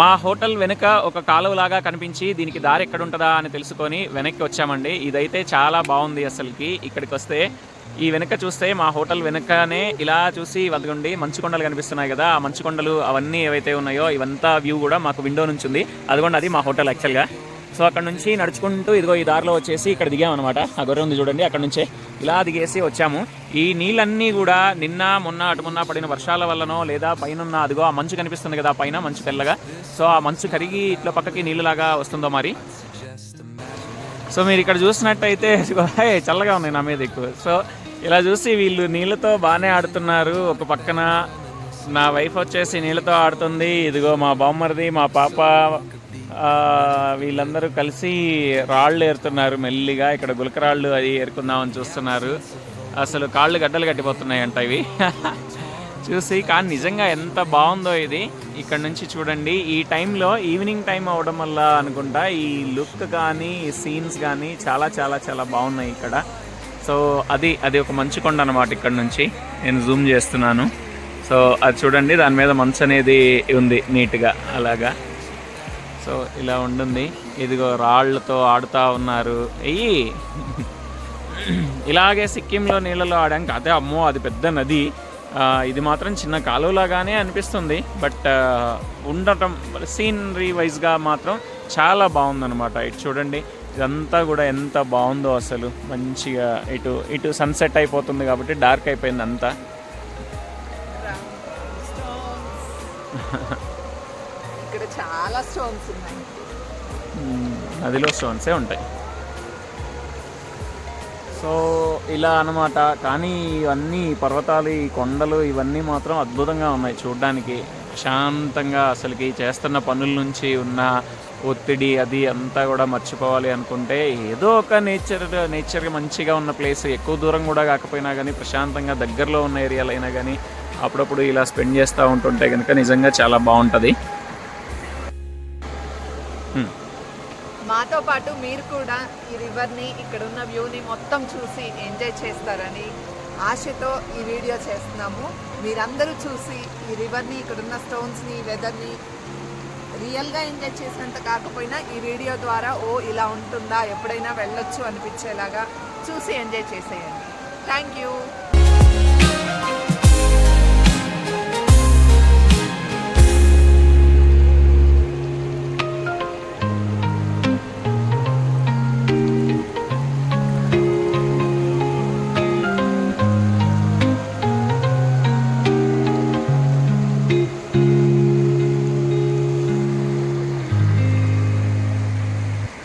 మా హోటల్ వెనుక ఒక కాలువలాగా కనిపించి దీనికి దారి ఎక్కడ ఉంటుందా అని తెలుసుకొని వెనక్కి వచ్చామండి. ఇదైతే చాలా బాగుంది అసలుకి. ఇక్కడికి వస్తే ఈ వెనక చూస్తే మా హోటల్ వెనకనే ఇలా చూసి వదగండి. మంచుకొండలు కనిపిస్తున్నాయి కదా ఆ మంచు కొండలు అవన్నీ ఏవైతే ఉన్నాయో ఇవంతా వ్యూ కూడా మాకు విండో నుంచి ఉంది. అదిగోండి అది మా హోటల్ యాక్చువల్గా. సో అక్కడ నుంచి నడుచుకుంటూ ఇదిగో ఈ దారిలో వచ్చేసి ఇక్కడ దిగామన్నమాట. ఆ గొర్రె ఉంది చూడండి అక్కడ నుంచే ఇలా దిగేసి వచ్చాము. ఈ నీళ్ళన్నీ కూడా నిన్న మొన్న అటు మొన్న పడిన వర్షాల వల్లనో లేదా పైన అదిగో ఆ మంచు కనిపిస్తుంది కదా పైన మంచు తెల్లగా. సో ఆ మంచు కరిగి ఇట్లా పక్కకి నీళ్ళలాగా వస్తుందో మరి. సో మీరు ఇక్కడ చూసినట్టయితే చల్లగా ఉన్నాయి నా మీద ఎక్కువ. సో ఇలా చూసి వీళ్ళు నీళ్ళతో బాగానే ఆడుతున్నారు. ఒక పక్కన నా వైఫ్ వచ్చేసి నీళ్ళతో ఆడుతుంది. ఇదిగో మా బామ్మరిది మా పాప వీళ్ళందరూ కలిసి రాళ్ళు ఏరుతున్నారు మెల్లిగా. ఇక్కడ గులకరాళ్ళు అది ఏరుకుందామని చూస్తున్నారు. అసలు కాళ్ళు గడ్డలు కట్టిపోతున్నాయి అంట ఇవి. చూసి కానీ నిజంగా ఎంత బాగుందో ఇది. ఇక్కడ నుంచి చూడండి ఈ టైంలో ఈవినింగ్ టైం అవడం వల్ల అనుకుంటా ఈ లుక్ కానీ ఈ సీన్స్ కానీ చాలా చాలా చాలా బాగున్నాయి ఇక్కడ. సో అది అది ఒక మంచు కొండ అనమాట ఇక్కడ నుంచి. నేను జూమ్ చేస్తున్నాను. సో అది చూడండి దాని మీద మంచు అనేది ఉంది నీట్గా అలాగా. సో ఇలా ఉంటుంది. ఇదిగో రాళ్ళతో ఆడుతూ ఉన్నారు. ఎయ్యి ఇలాగే సిక్కింలో నీళ్ళలో ఆడాక అదే అమ్మో అది పెద్ద నది. ఇది మాత్రం చిన్న కాలువలాగానే అనిపిస్తుంది. బట్ ఉండటం సీనరీ వైజ్గా మాత్రం చాలా బాగుందన్నమాట. ఇటు చూడండి ఇదంతా కూడా ఎంత బాగుందో అసలు. మంచిగా ఇటు ఇటు సన్సెట్ అయిపోతుంది కాబట్టి డార్క్ అయిపోయింది అంతా ఇక్కడ చాలా స్టోన్స్ ఉన్నాయి. నదిలో స్టోన్సే ఉంటాయి. సో ఇలా అన్నమాట. కానీ ఇవన్నీ పర్వతాలు ఈ కొండలు ఇవన్నీ మాత్రం అద్భుతంగా ఉన్నాయి చూడడానికి. ప్రశాంతంగా అసలుకి చేస్తున్న పనుల నుంచి ఉన్న ఒత్తిడి అది అంతా కూడా మర్చిపోవాలి అనుకుంటే ఏదో ఒక నేచర్ నేచర్ మంచిగా ఉన్న ప్లేస్. ఎక్కువ దూరం కూడా కాకపోయినా కానీ ప్రశాంతంగా దగ్గరలో ఉన్న ఏరియాలైనా అయినా కానీ అప్పుడప్పుడు ఇలా స్పెండ్ చేస్తూ ఉంటుంటే కనుక నిజంగా చాలా బాగుంటుంది. మాతో పాటు మీరు కూడా ఈ రివర్ని ఇక్కడ ఉన్న వ్యూని మొత్తం చూసి ఎంజాయ్ చేస్తారని ఆశతో ఈ వీడియో చేస్తున్నాము. మీరందరూ చూసి ఈ రివర్ని ఇక్కడ ఉన్న స్టోన్స్ని వెదర్ని రియల్గా ఎంజాయ్ చేసినంత కాకపోయినా ఈ వీడియో ద్వారా ఓ ఇలా ఉంటుందా ఎప్పుడైనా వెళ్ళొచ్చు అనిపించేలాగా చూసి ఎంజాయ్ చేసేయండి. Thank you.